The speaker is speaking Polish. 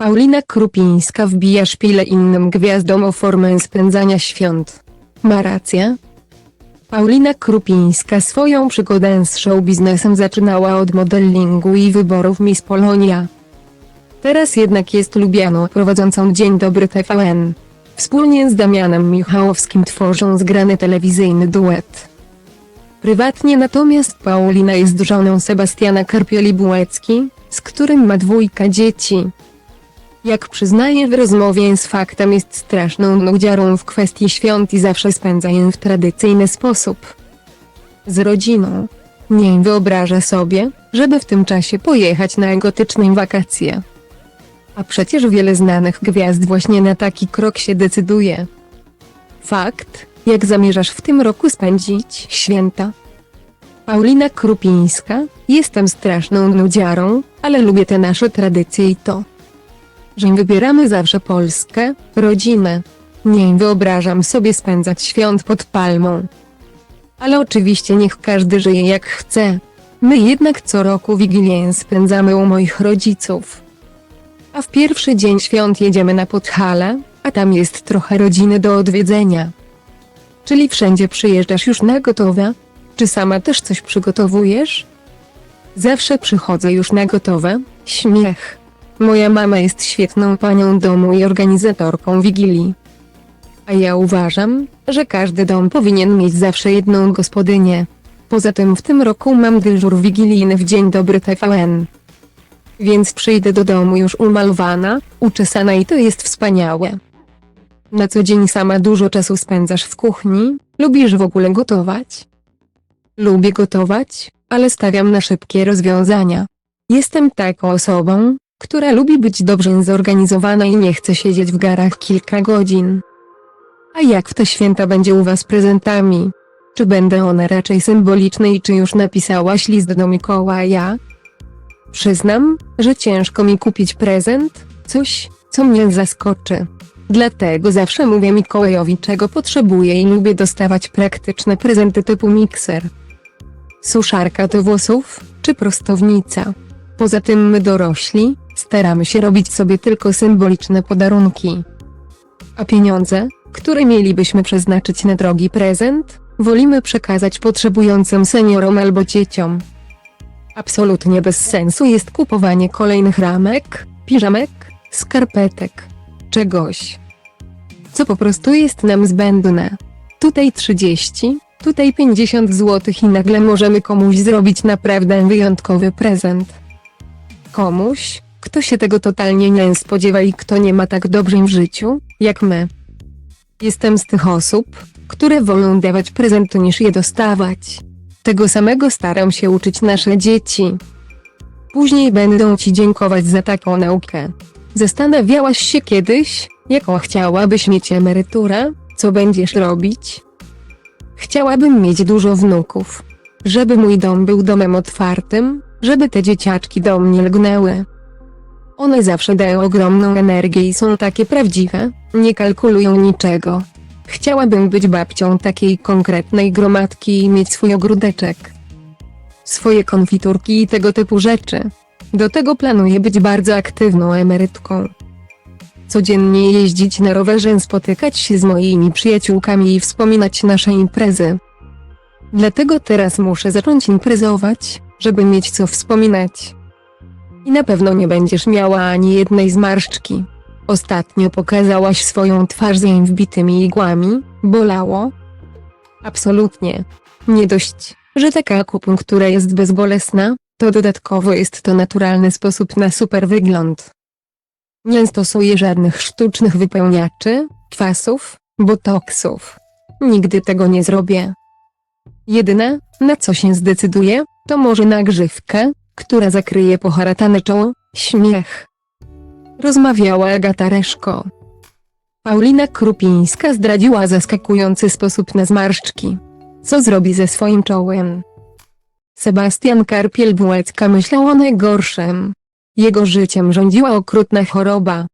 Paulina Krupińska wbija szpilę innym gwiazdom o formę spędzania świąt. Ma rację? Paulina Krupińska swoją przygodę z show biznesem zaczynała od modelingu i wyborów Miss Polonia. Teraz jednak jest lubianą prowadzącą Dzień Dobry TVN. Wspólnie z Damianem Michałowskim tworzą zgrany telewizyjny duet. Prywatnie natomiast Paulina jest żoną Sebastiana Karpieli-Bułecki, z którym ma dwójka dzieci. Jak przyznaje w rozmowie z faktem jest straszną nudziarą w kwestii świąt i zawsze spędza je w tradycyjny sposób. Z rodziną. Nie wyobraża sobie, żeby w tym czasie pojechać na egotyczne wakacje. A przecież wiele znanych gwiazd właśnie na taki krok się decyduje. Fakt, jak zamierzasz w tym roku spędzić święta? Paulina Krupińska, jestem straszną nudziarą, ale lubię te nasze tradycje i to, że wybieramy zawsze Polskę, rodzinę. Nie wyobrażam sobie spędzać świąt pod palmą. Ale oczywiście niech każdy żyje jak chce. My jednak co roku Wigilię spędzamy u moich rodziców. A w pierwszy dzień świąt jedziemy na Podhale, a tam jest trochę rodziny do odwiedzenia. Czyli wszędzie przyjeżdżasz już na gotowe? Czy sama też coś przygotowujesz? Zawsze przychodzę już na gotowe, śmiech. Moja mama jest świetną panią domu i organizatorką Wigilii. A ja uważam, że każdy dom powinien mieć zawsze jedną gospodynię. Poza tym w tym roku mam dyżur wigilijny w Dzień Dobry TVN. Więc przyjdę do domu już umalowana, uczesana i to jest wspaniałe. Na co dzień sama dużo czasu spędzasz w kuchni, lubisz w ogóle gotować? Lubię gotować, ale stawiam na szybkie rozwiązania. Jestem taką osobą, która lubi być dobrze zorganizowana i nie chce siedzieć w garach kilka godzin. A jak w te święta będzie u was prezentami? Czy będą one raczej symboliczne i czy już napisałaś list do Mikołaja? Przyznam, że ciężko mi kupić prezent, coś, co mnie zaskoczy. Dlatego zawsze mówię Mikołajowi czego potrzebuję i lubię dostawać praktyczne prezenty typu mikser. Suszarka do włosów, czy prostownica. Poza tym my dorośli, staramy się robić sobie tylko symboliczne podarunki. A pieniądze, które mielibyśmy przeznaczyć na drogi prezent, wolimy przekazać potrzebującym seniorom albo dzieciom. Absolutnie bez sensu jest kupowanie kolejnych ramek, piżamek, skarpetek, czegoś, co po prostu jest nam zbędne. Tutaj 30, tutaj 50 zł i nagle możemy komuś zrobić naprawdę wyjątkowy prezent. Komuś, kto się tego totalnie nie spodziewa i kto nie ma tak dobrze w życiu, jak my. Jestem z tych osób, które wolą dawać prezenty niż je dostawać. Tego samego staram się uczyć nasze dzieci. Później będą ci dziękować za taką naukę. Zastanawiałaś się kiedyś, jaką chciałabyś mieć emeryturę? Co będziesz robić? Chciałabym mieć dużo wnuków. Żeby mój dom był domem otwartym, żeby te dzieciaczki do mnie lgnęły. One zawsze dają ogromną energię i są takie prawdziwe, nie kalkulują niczego. Chciałabym być babcią takiej konkretnej gromadki i mieć swój ogródeczek. Swoje konfiturki i tego typu rzeczy. Do tego planuję być bardzo aktywną emerytką. Codziennie jeździć na rowerze, spotykać się z moimi przyjaciółkami i wspominać nasze imprezy. Dlatego teraz muszę zacząć imprezować, żeby mieć co wspominać. I na pewno nie będziesz miała ani jednej zmarszczki. Ostatnio pokazałaś swoją twarz z jej wbitymi igłami, bolało? Absolutnie. Nie dość, że taka akupunktura jest bezbolesna, to dodatkowo jest to naturalny sposób na super wygląd. Nie stosuję żadnych sztucznych wypełniaczy, kwasów, botoksów. Nigdy tego nie zrobię. Jedyne, na co się zdecyduję, to może na grzywkę, która zakryje poharatane czoło, śmiech. Rozmawiała Agata Reszko. Paulina Krupińska zdradziła zaskakujący sposób na zmarszczki. Co zrobi ze swoim czołem? Sebastian Karpiel-Bułecka myślał o najgorszym. Jego życiem rządziła okrutna choroba,